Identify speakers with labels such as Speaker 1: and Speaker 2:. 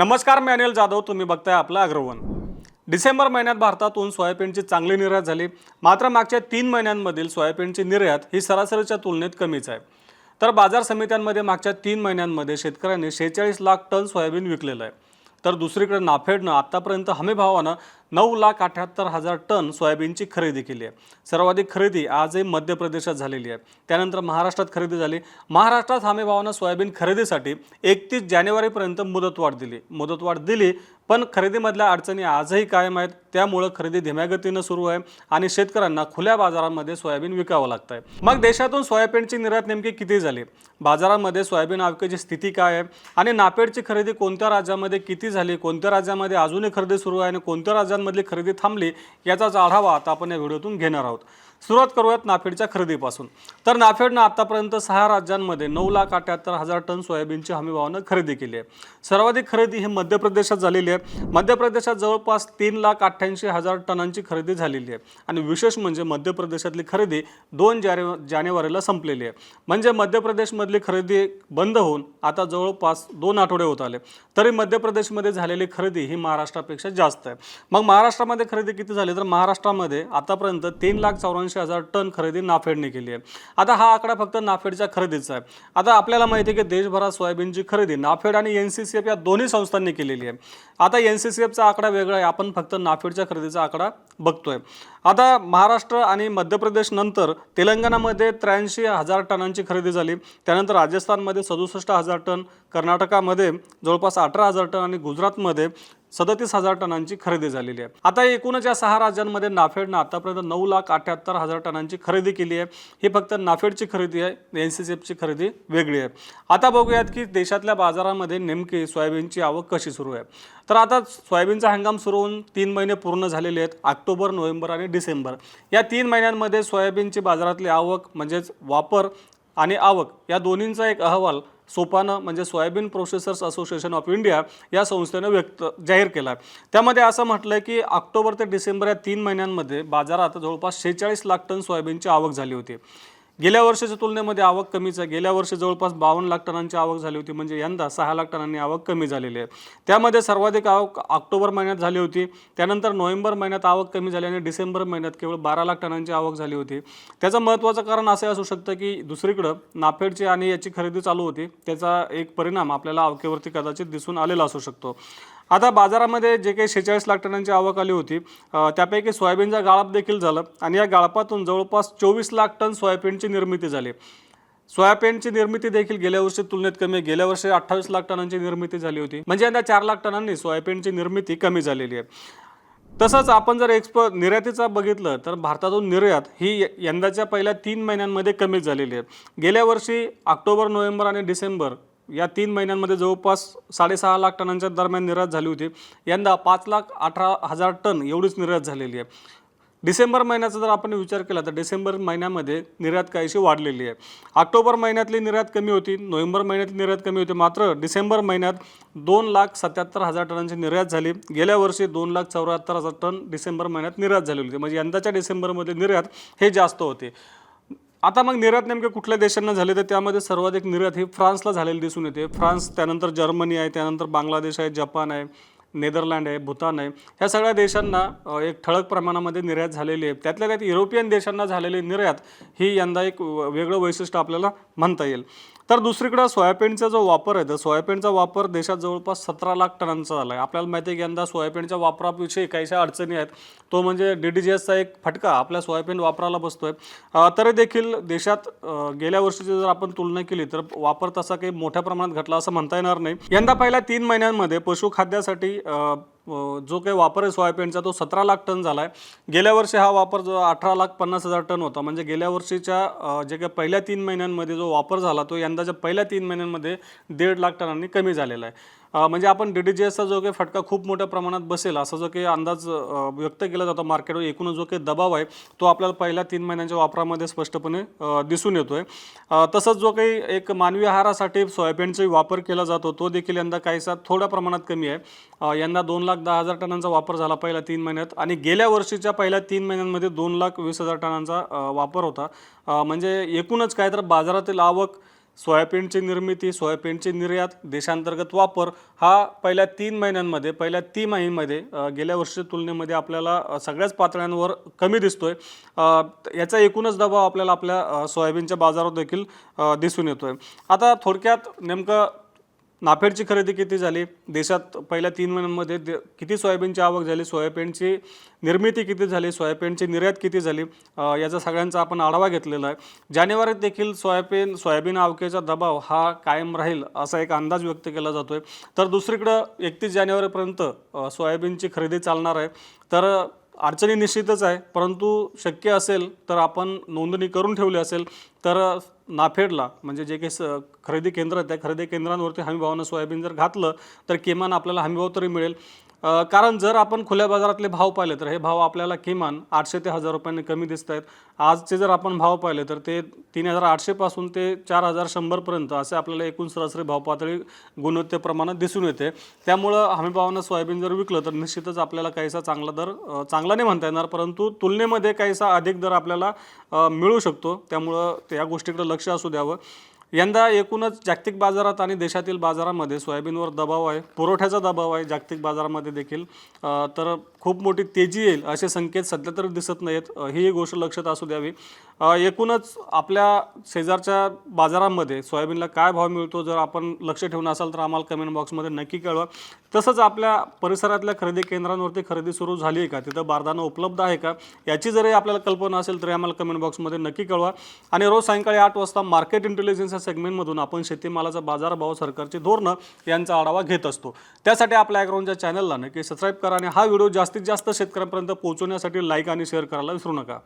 Speaker 1: नमस्कार मी अनिल जाधव. तुम्ही बघताय आपलं अग्रवन. डिसेंबर महिन्यात भारतातून सोयाबीनची चांगली निर्यात झाली. मात्र मागच्या तीन महिन्यांमधील सोयाबीनची निर्यात ही सरासरीच्या तुलनेत कमीच आहे. तर बाजार समित्यांमध्ये मागच्या तीन महिन्यांमध्ये शेतकऱ्यांनी शेहेचाळीस लाख टन सोयाबीन विकलेलं आहे. तर दुसरीकडे नाफेडनं आत्तापर्यंत हमीभावानं नऊ लाख अठ्याहत्तर हजार टन सोयाबीनची खरेदी केली आहे. सर्वाधिक खरेदी आजही मध्य प्रदेशात झालेली आहे. त्यानंतर महाराष्ट्रात खरेदी झाली. महाराष्ट्रात हमीभावानं सोयाबीन खरेदीसाठी एकतीस जानेवारीपर्यंत मुदतवाढ दिली. मुदतवाढ दिली पण खरेदीमधल्या अडचणी आजही कायम आहेत. त्यामुळं खरेदी धीम्या गतीनं सुरू आहे आणि शेतकऱ्यांना खुल्या बाजारामध्ये सोयाबीन विकावं लागतं आहे मग देशातून सोयाबीनची निर्यात नेमकी किती झाली? बाजारामध्ये सोयाबीन आवकेची स्थिती काय आहे? आणि नापेडची खरेदी कोणत्या राज्यामध्ये किती झाली? कोणत्या राज्यामध्ये अजूनही खरेदी सुरू आहे आणि कोणत्या राज्यांमधली खरेदी थांबली? याचाच आढावा आता आपण या व्हिडिओतून घेणार आहोत. सुरुवात करूयात नाफेडच्या खरेदीपासून. तर नाफेडनं आतापर्यंत सहा राज्यांमध्ये नऊ लाख अठ्याहत्तर हजार टन सोयाबीनची हमीभावानं खरेदी केली आहे. सर्वाधिक खरेदी ही मध्य प्रदेशात झालेली आहे. मध्य प्रदेशात जवळपास तीन लाख अठ्ठ्याऐंशी हजार टनांची खरेदी झालेली आहे. आणि विशेष म्हणजे मध्य प्रदेशातली खरेदी दोन जाने जानेवारीला संपलेली आहे. म्हणजे मध्य प्रदेशमधली खरेदी बंद होऊन आता जवळपास दोन आठवडे होत आले. तरी मध्य प्रदेशमध्ये झालेली खरेदी ही महाराष्ट्रापेक्षा जास्त आहे. मग महाराष्ट्रामध्ये खरेदी किती झाली? तर महाराष्ट्रामध्ये आतापर्यंत तीन लाख चौऱ्याऐंशी हजार टन खरेदी नाफेडने केली आहे. आता हा आकडा फक्त नाफेडच्या खरेदीचा आहे. आता आपल्याला माहिती आहे की देशभरात सोयाबीनची खरेदी नाफेड आणि एन सी सी एफ या दोन्ही संस्थांनी केलेली आहे. आता एन सी सी एफचा आकडा वेगळा आहे. आपण फक्त नाफेडच्या खरेदीचा आकडा बघतोय. आता महाराष्ट्र आणि मध्य प्रदेश नंतर तेलंगणामध्ये त्र्याऐंशी हजार टनांची खरेदी झाली. त्यानंतर राजस्थानमध्ये सदुसष्ट हजार टन कर्नाटकामध्ये जवळपास अठरा हजार टन आणि गुजरातमध्ये सदतीस हजार टनांची खरेदी झालेली आहे. आता एकूणच या सहा राज्यांमध्ये नाफेडनं आतापर्यंत नऊ लाख अठ्याहत्तर हजार टनांची खरेदी केली आहे. ही फक्त नाफेडची खरेदी आहे एन सी सी एफची खरेदी वेगळी आहे. आता बघूयात की देशातल्या बाजारामध्ये नेमकी सोयाबीनची आवक कशी सुरू आहे. तर आता सोयाबीनचा हंगाम सुरू होऊन तीन महिने पूर्ण झालेले आहेत ऑक्टोबर नोव्हेंबर आणि डिसेंबर. या तीन महिन्यांमध्ये सोयाबीनची बाजारातली आवक म्हणजेच वापर आणि आवक या दोन्हींचा एक अहवाल सोपानं म्हणजे soybean processors association of India या संस्थेनं व्यक्त जाहीर केला त्यामध्ये असं म्हटलं आहे की ऑक्टोबर ते डिसेंबर या तीन महिन्यांमध्ये बाजारात जवळपास शेहेचाळीस लाख टन सोयाबीनची आवक झाली होती. गेल्या वर्षाच्या तुलनेमध्ये आवक कमीच आहे. गेल्या वर्षी जवळपास बावन्न लाख टनांची आवक झाली होती म्हणजे यंदा सहा लाख टनांनी आवक कमी झालेली आहे. त्यामध्ये सर्वाधिक आवक ऑक्टोबर महिन्यात झाली होती. त्यानंतर नोव्हेंबर महिन्यात आवक कमी झाली आणि डिसेंबर महिन्यात केवळ बारा लाख टनांची आवक झाली होती. त्याचं महत्त्वाचं कारण असे असू शकतं की दुसरीकडं नाफेडची आणि याची खरेदी चालू होती. त्याचा एक परिणाम आपल्याला आवकेवरती कदाचित दिसून आलेला असू शकतो. आता बाजारामध्ये जे काही शेहेचाळीस लाख टनांची आवक आली होती त्यापैकी सोयाबीनचा गाळप देखील झालं आणि या गाळपातून जवळपास चोवीस लाख टन सोयाबीनची निर्मिती झाली. सोयाबीनची निर्मिती देखील गेल्या वर्षी तुलनेत कमी गेल्या वर्षी अठ्ठावीस लाख टनांची निर्मिती झाली होती. म्हणजे यंदा चार लाख टनांनी सोयाबीनची निर्मिती कमी झालेली आहे. तसंच आपण जर एक्सप निर्यातीचा बघितलं तर भारतातून निर्यात ही यंदाच्या पहिल्या तीन महिन्यांमध्ये कमी झालेली आहे. गेल्या वर्षी ऑक्टोबर नोव्हेंबर आणि डिसेंबर या तीन महिन्यांमध्ये जवळपास साडेसहा लाख टनांच्या दरम्यान निर्यात झाली होती. यंदा पाच लाख अठरा हजार टन एवढीच निर्यात झालेली आहे. डिसेंबर महिन्याचा जर आपण विचार केला तर डिसेंबर महिन्यामध्ये निर्यात काहीशी वाढलेली आहे. ऑक्टोबर महिन्यातली निर्यात कमी होती नोव्हेंबर महिन्यातली निर्यात कमी होती. मात्र डिसेंबर महिन्यात दोन लाख सत्याहत्तर हजार टनांची निर्यात झाली. गेल्या वर्षी दोन लाख चौऱ्याहत्तर हजार टन डिसेंबर महिन्यात निर्यात झालेली होती. म्हणजे यंदाच्या डिसेंबरमध्ये निर्यात हे जास्त होते. आता मग निर्यात नेमके कुठल्या देशांना झाले तर त्यामध्ये सर्वाधिक निर्यात ही फ्रान्सला झालेली दिसून येते. फ्रान्स त्यानंतर जर्मनी आहे त्यानंतर बांगलादेश आहे जपान आहे नेदरलँड आहे भूतान आहे. ह्या सगळ्या देशांना एक ठळक प्रमाणामध्ये निर्यात झालेली आहे. त्यातल्या त्यात युरोपियन देशांना झालेली निर्यात ही यंदा एक वेगळं वैशिष्ट्य आपल्याला म्हणता येईल. तर दुसरीकडं सोयाबीनचा जो वापर आहे तर सोयाबीनचा वापर देशात जवळपास सतरा लाख टनांचा झाला आहे आपल्याला माहिती आहे की यंदा सोयाबीनच्या वापराविषयी काहीशा अडचणी आहेत. तो म्हणजे डी डी जी एसचा एक फटका आपल्या सोयाबीन वापराला बसतो आहे तरी देखील देशात गेल्या वर्षीची जर आपण तुलना केली तर वापर तसा काही मोठ्या प्रमाणात घटला असं म्हणता येणार नाही. यंदा पहिल्या तीन महिन्यांमध्ये पशुखाद्यासाठी जो काही वापर आहे सोयाबीनचा तो सतरा लाख टन झाला आहे गेल्या वर्षी हा वापर जो अठरा लाख पन्नास हजार टन होता. म्हणजे गेल्या वर्षीच्या जे काही पहिल्या तीन महिन्यांमध्ये जो वापर झाला तो यंदाच्या पहिल्या तीन महिन्यांमध्ये दीड लाख टनांनी कमी झालेला आहे. म्हणजे आपण डी डी जी एसचा जो काही फटका खूप मोठ्या प्रमाणात बसेल असा जो काही अंदाज व्यक्त केला जातो मार्केटवर एकूण जो काही दबाव आहे तो आपल्याला पहिल्या तीन महिन्यांच्या वापरामध्ये स्पष्टपणे दिसून येतो आहे तसंच जो काही एक मानवी आहारासाठी सोयाबीनचा वापर केला जातो तो देखील यंदा काहीसा थोड्या प्रमाणात कमी आहे. यंदा दोन लाख दहा हजार टनांचा वापर झाला पहिल्या तीन महिन्यात आणि गेल्या वर्षीच्या पहिल्या तीन महिन्यांमध्ये दोन लाख वीस हजार टनांचा वापर होता. म्हणजे एकूणच काय तर बाजारातील आवक सोयाबीनची निर्मिती सोयाबीनची निर्यात देशांतर्गत वापर हा पहिल्या तीन महिन्यांमध्ये पहिल्या तिमाहीमध्ये गेल्या वर्षीच्या तुलनेमध्ये आपल्याला सगळ्याच पातळ्यांवर कमी दिसतोय. याचा एकूणच दबाव आपल्याला आपल्या सोयाबीनच्या बाजारात देखील दिसून येतोय. आता थोडक्यात नेमकं नाफेडची खरेदी किती झाली? देशात पहिल्या तीन महिन्यांमध्ये दे- किती सोयाबीनची आवक झाली? सोयाबीनची निर्मिती किती झाली? सोयाबीनची निर्यात किती झाली? याचा सगळ्यांचा आपण आढावा घेतलेला आहे. जानेवारीत देखील सोयाबीन सोयाबीन आवकेचा दबाव हा कायम राहील असा एक अंदाज व्यक्त केला जातो आहे तर दुसरीकडं एकतीस जानेवारीपर्यंत सोयाबीनची खरेदी चालणार आहे. तर अडचणी निश्चितच आहे. परंतु शक्य असेल तर आपण नोंदणी करून ठेवली असेल तर नाफेडला म्हणजे जे काही स खरेदी केंद्र आहेत त्या खरेदी केंद्रांवरती हमीभावानं सोयाबीन जर घातलं तर किमान आपल्याला हमीभाव तरी मिळेल. कारण जर आपण खुल्या बाजारातले भाव पाहिले तर हे भाव आपल्याला किमान आठशे ते हजार रुपयांनी कमी दिसत आहेत आजचे जर आपण भाव पाहिले तर ते तीन हजार आठशेपासून ते चार हजार शंभरपर्यंत असे आपल्याला एकूण सरासरी भाव पातळी गुणवत्तेप्रमाणात दिसून येते. त्यामुळं हमीभावानं सोयाबीन जर विकलं तर निश्चितच आपल्याला काहीसा चांगला दर चांगला नाही म्हणता येणार परंतु तुलनेमध्ये काहीसा अधिक दर आपल्याला मिळू शकतो. त्यामुळं त्या गोष्टीकडे लक्ष असू द्यावं. यंदा एकूणच जागतिक बाजारात आणि देशातील बाजारामध्ये सोयाबीनवर दबाव आहे. पुरवठ्याचा दबाव आहे जागतिक बाजारामध्ये देखील. तर खूप मोठी तेजी येईल असे संकेत सध्या तरी दिसत नाहीत. ही गोष्ट लक्षात असू द्यावी. एकूणच आपल्या शेजारच्या बाजारामध्ये सोयाबीनला काय भाव मिळतो जर आपण लक्ष ठेवून असाल तर आम्हाला कमेंट बॉक्समध्ये नक्की कळवा. तसंच आपल्या परिसरातल्या खरेदी केंद्रांवरती खरेदी सुरू झाली आहे का? तिथं बारदाना उपलब्ध आहे का? याची जरी आपल्याला कल्पना असेल तरी आम्हाला कमेंट बॉक्समध्ये नक्की कळवा. आणि रोज सायंकाळी आठ वाजता मार्केट इंटेलिजन्स या सेगमेंटमधून आपण शेतीमालाचा बाजारभाव सरकारची धोरणं यांचा आढावा घेत असतो. त्यासाठी आपल्या ॲग्राऊंडच्या चॅनलला नक्की सबस्क्राईब करा आणि हा व्हिडिओ जास्तीत जास्त शेतकऱ्यांपर्यंत पोहोचवण्यासाठी लाईक आणि शेअर करायला विसरू नका.